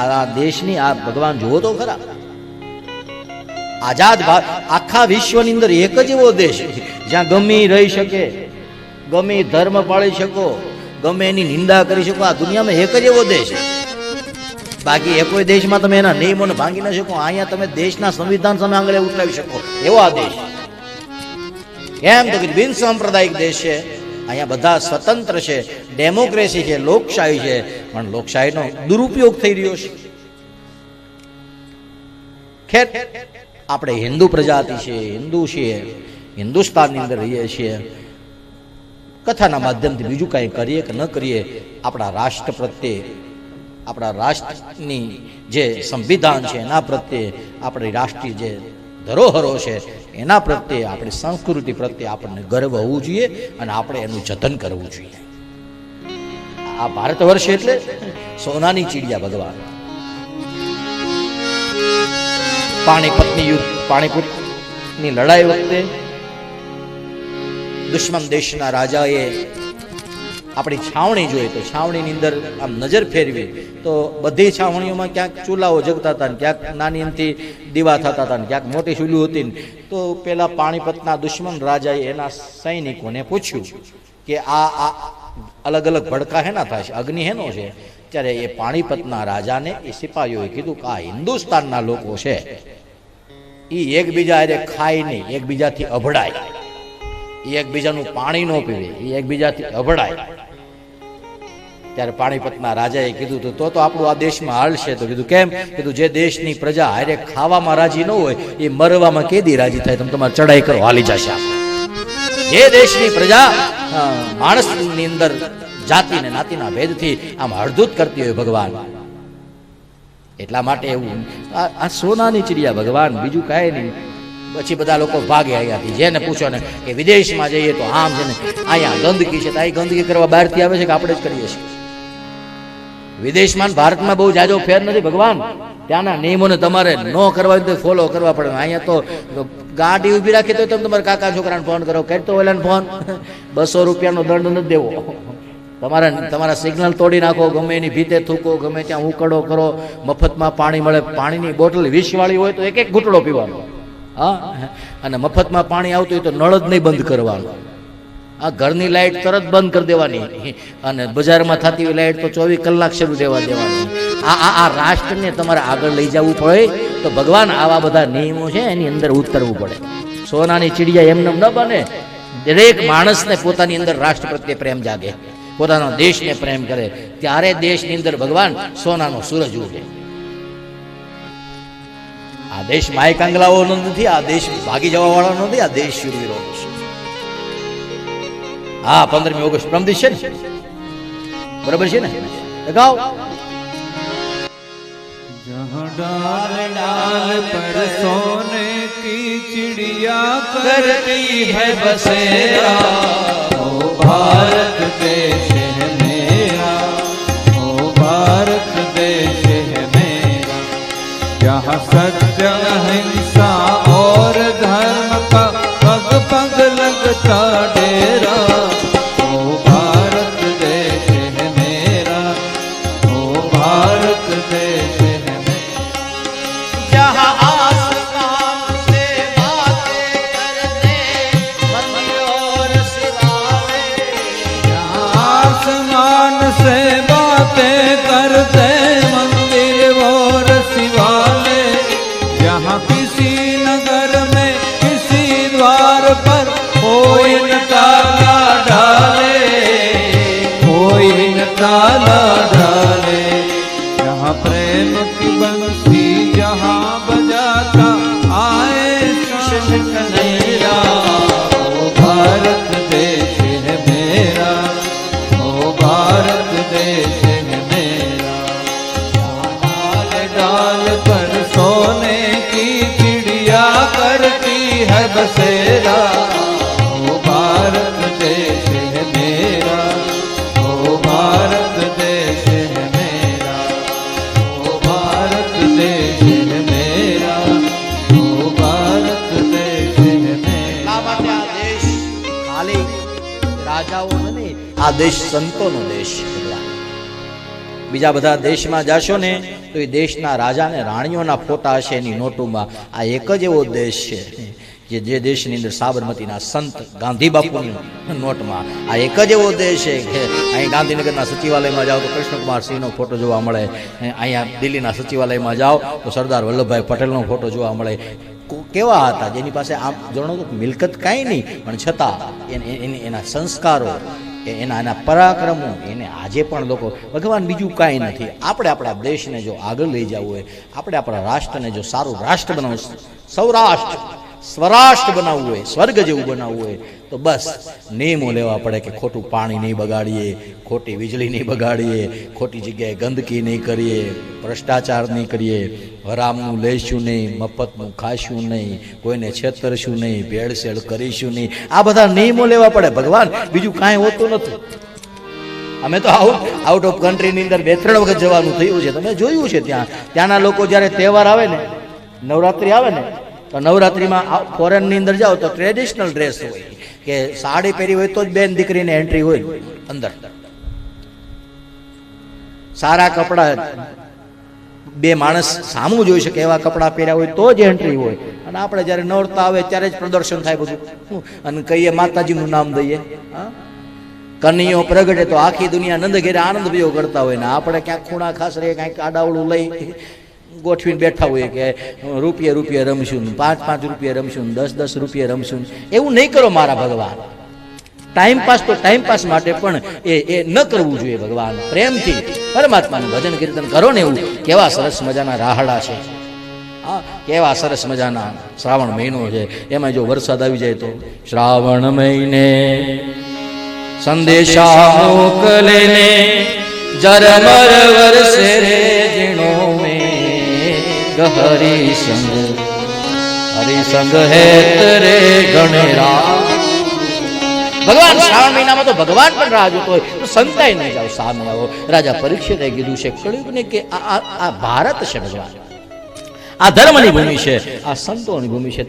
આ દેશની આ ભગવાન જુઓ તો ખરા. આઝાદ ભારત આખા વિશ્વની અંદર એક જ એવો દેશ જ્યાં ગમે રહી શકે, ગમે ધર્મ પાળી શકો, ગમે એની નિંદા કરી શકો, આ દુનિયામાં એક જ એવો દેશ છે. બાકી એ કોઈ દેશમાં તમે એના નિયમોને ભાંગી ન શકો, અહીંયા તમે દેશના સંવિધાન સામે આંગળે ઉઠાવી શકો, એવો આ દેશ એમ તો બિન સાંપ્રદાયિક દેશ છે. અહીંયા બધા સ્વતંત્ર છે. ડેમોક્રેસી છે, લોકશાહી છે. પણ લોકશાહીનો દુરુપયોગ થઈ રહ્યો છે. ખેર, આપણે હિન્દુ પ્રજાતિ છીએ હિન્દુ છીએ હિન્દુસ્તાનની અંદર રહીએ છીએ. કથાના માધ્યમથી બીજું કાંઈ કરીએ કે ન કરીએ, આપણા રાષ્ટ્ર પ્રત્યે, આપણા રાષ્ટ્રની જે સંવિધાન છે એના પ્રત્યે આપણી રાષ્ટ્રીય જે ધરોહરો છે. એના પ્રત્યે આપણી સંસ્કૃતિ પ્રત્યે આપણને ગર્વ હોવું જોઈએ અને આપણે એનું જતન કરવું જોઈએ. આ ભારત વર્ષ એટલે સોનાની ચીડિયા ભગવાન. પાણીપતની યુદ્ધ પાણીપતની લડાઈ વખતે દુશ્મન દેશના રાજાએ આપણી છાવણી જોઈએ તો છાવણીની અંદર આમ નજર ફેરવી તો બધી છાવણીઓમાં ક્યાંક ચૂલાઓ જગતા હતા ને ક્યાંક નાની એમથી દીવા થતા હતા ને ક્યાંક મોટી ચૂલી હતી ને. તો પેલા પાણીપતના દુશ્મન રાજાએ એના સૈનિકોને પૂછ્યું કે આ આ અલગ અલગ ભડકા હેના થાય છે? અગ્નિ હેનો છે? ત્યારે એ પાણીપતના રાજાને એ સિપાહીઓએ કીધું કે આ હિન્દુસ્તાનના લોકો છે. એ એકબીજા હારે ખાય નહીં, એકબીજાથી અભડાય. એ એકબીજાનું પાણી ન પીવે એ એકબીજાથી અભડાય. ત્યારે પાણીપતના રાજાએ કીધું તો તો તો આપણું આ દેશમાં હાલશે. તો કીધું, કેમ? કીધું, જે દેશની પ્રજા હારે ખાવામાં રાજી ન હોય, એ મરવામાં કેદી રાજી થાય? તમે તમારે ચડાઈ કરો, હાલી જશે. જે દેશની પ્રજા માણસની અંદર જાતિ ને નાતિના ભેદથી આમ હળદૂત કરતી હોય ભગવાન. એટલા માટે એવું, આ આ સોનાની ચિડિયા ભગવાન, બીજું કાંઈ નહીં. પછી બધા લોકો ભાગે અહીંયાથી, જેને પૂછો ને કે વિદેશમાં જઈએ તો આમ છે ને, અહીંયા ગંદકી છે, તો અહીં ગંદકી કરવા બહારથી આવે છે કે આપણે જ કરીએ છીએ? વિદેશમાં ભારતમાં બહુ જાજો ફેર નથી, ભગવાન. ત્યાંના નિયમોને તમારે ન કરવા તો ફોલો કરવા પડે. અહીંયા તો ગાડી ઊભી રાખી તો તમે તમારા કાકા છોકરાને ફોન કરો. કરતો ઓલાને ફોન બસો રૂપિયાનો દંડ નથી દેવો. તમારા તમારા સિગ્નલ તોડી નાખો, ગમે એની ભીતે થૂકો, ગમે ત્યાં ઉકળો કરો, મફતમાં પાણી મળે. પાણીની બોટલ વીસવાળી હોય તો એક એક ઘૂંટડો પીવાનો. હા? અને મફતમાં પાણી આવતું હોય તો નળ જ નહીં બંધ કરવાનું. આ ઘરની લાઈટ તરત બંધ કરી દેવાની. અને બજારમાં થતી લાઈટ તો ચોવીસ કલાક શરૂ દેવા દેવાની. આ આ આ રાષ્ટ્રને તમારે આગળ લઈ જવું પડે. તો ભગવાન આવા બધા નિયમો છે, એની અંદર ઉતરવું પડે. સોનાની ચીડિયા એમને ન બને. દરેક માણસને પોતાની અંદર રાષ્ટ્ર પ્રત્યે પ્રેમ જાગે. પોતાના દેશને પ્રેમ કરે. ત્યારે દેશની અંદર ભગવાન સોનાનો સૂરજ ઉગે. આ દેશ માય કાંગલાઓનો નથી, આ દેશ ભાગી જવા વાળાનો નથી, આ દેશ શૂરવીરોનો છે. હા પંદરમી ઓગસ્ટ પ્રમ દિવસ છે ને બરાબર છે ને લગાવ जहाँ डाल डाल पर सोने की चिड़िया करती है बसेरा ओ भारत करती है बसेरा ओ भारत देश है मेरा ओ भारत देश है मेरा ओ भारत देश है मेरा ओ भारत देश है मेरा એટલા માટે આ દેશ ખાલી રાજાઓનો નહીં આ દેશ સંતોનો દેશ છે ભગવાન બીજા બધા દેશમાં જાશો ને, તો એ દેશના રાજા ને રાણીઓના ફોટા હશે એની નોટોમાં. આ એક જ એવો દેશ છે, જે જે દેશની અંદર સાબરમતીના સંત ગાંધી બાપુની નોટમાં. આ એક જ એવો દેશ છે કે અહીં ગાંધીનગરના સચિવાલયમાં જાઓ તો કૃષ્ણકુમાર સિંહનો ફોટો જોવા મળે. અહીંયા દિલ્હીના સચિવાલયમાં જાઓ તો સરદાર વલ્લભભાઈ પટેલનો ફોટો જોવા મળે. કેવા હતા? જેની પાસે આમ જણો મિલકત કાંઈ નહીં, પણ છતાં એને- સંસ્કારો એના એના પરાક્રમો, એને આજે પણ લોકો, ભગવાન બીજું કાંઈ નથી. આપણે આપણા દેશને જો આગળ લઈ જવું હોય, આપણે આપણા રાષ્ટ્રને જો સારું રાષ્ટ્ર બનાવવું સૌરાષ્ટ્ર. સ્વરાષ્ટ્ર બનાવવું હોય, સ્વર્ગ જેવું બનાવવું હોય, તો બસ નિયમો લેવા પડે કે ખોટું પાણી નહીં બગાડીએ, ખોટી વીજળી નહીં બગાડીએ, ખોટી જગ્યાએ ગંદકી નહીં કરીએ, ભ્રષ્ટાચાર નહીં કરીએ, હરામનું લઈશું નહીં, મફતનું ખાશું નહીં, કોઈને છેતરશું નહીં, ભેળસેળ કરીશું નહીં. આ બધા નિયમો લેવા પડે. ભગવાન, બીજું કાંઈ હોતું નથી. અમે તો આઉટ આઉટ ઓફ કન્ટ્રીની અંદર બે ત્રણ વખત જવાનું થયું છે. તમે જોયું છે ત્યાં. ત્યાંના લોકો જ્યારે તહેવાર આવે ને, નવરાત્રિ આવે ને તો નવરાત્રિમાં ફોરેનની અંદર જાઓ તો ટ્રેડિશનલ ડ્રેસ હોય. કે સાડી પહેરી હોય તો જ બેન દીકરીને એન્ટ્રી હોય અંદર. સારા કપડાં બે માણસ સામું જોઈ શકે એવા કપડાં પહેર્યા હોય તો જ એન્ટ્રી હોય. અને આપણે જ્યારે નવરતા આવે ત્યારે જ પ્રદર્શન થાય બધું. અને કહીએ માતાજીનું નામ દઈએ. હા? કનૈયો પ્રગટે તો આખી દુનિયા નંદ ઘેરે આનંદ ભયો કરતા હોય ને આપણે ક્યાંક ખૂણા ખાસ રે કાંઈક આડાવડું લઈ ગોઠવીને બેઠા હોઈએ કે રૂપિયે રૂપિયે રમશું પાંચ પાંચ રૂપિયે રમશું દસ દસ રૂપિયે રમશું એવું નહીં કરો મારા ભગવાન. ટાઈમ પાસ તો ટાઈમ પાસ માટે પણ એ એ ન કરવું જોઈએ ભગવાન. પ્રેમથી પરમાત્માનું ભજન કીર્તન કરો ને એવું. કેવા સરસ મજાના રાહડા છે. કેવા સરસ મજાના શ્રાવણ મહિનો છે. એમાં જો વરસાદ આવી જાય તો શ્રાવણ મહિને સંદેશા મોકલે જરમર વરસે રે જીણો મે ગહરી સંગ. હરી સંગ હેત રે ગણેરા. ભગવાન શ્રાવણ મહિનામાં તો ભગવાન પણ રાહ જોતો હોય, તો સંતાઈ નહીં જાઓ, સામે આવો. રાજા પરીક્ષિતે કીધું છે કળ્યુગ કે આ- આ ભારત છે ભગવાન. આ ધર્મની ભૂમિ છે, આ સંતોની ભૂમિ છે.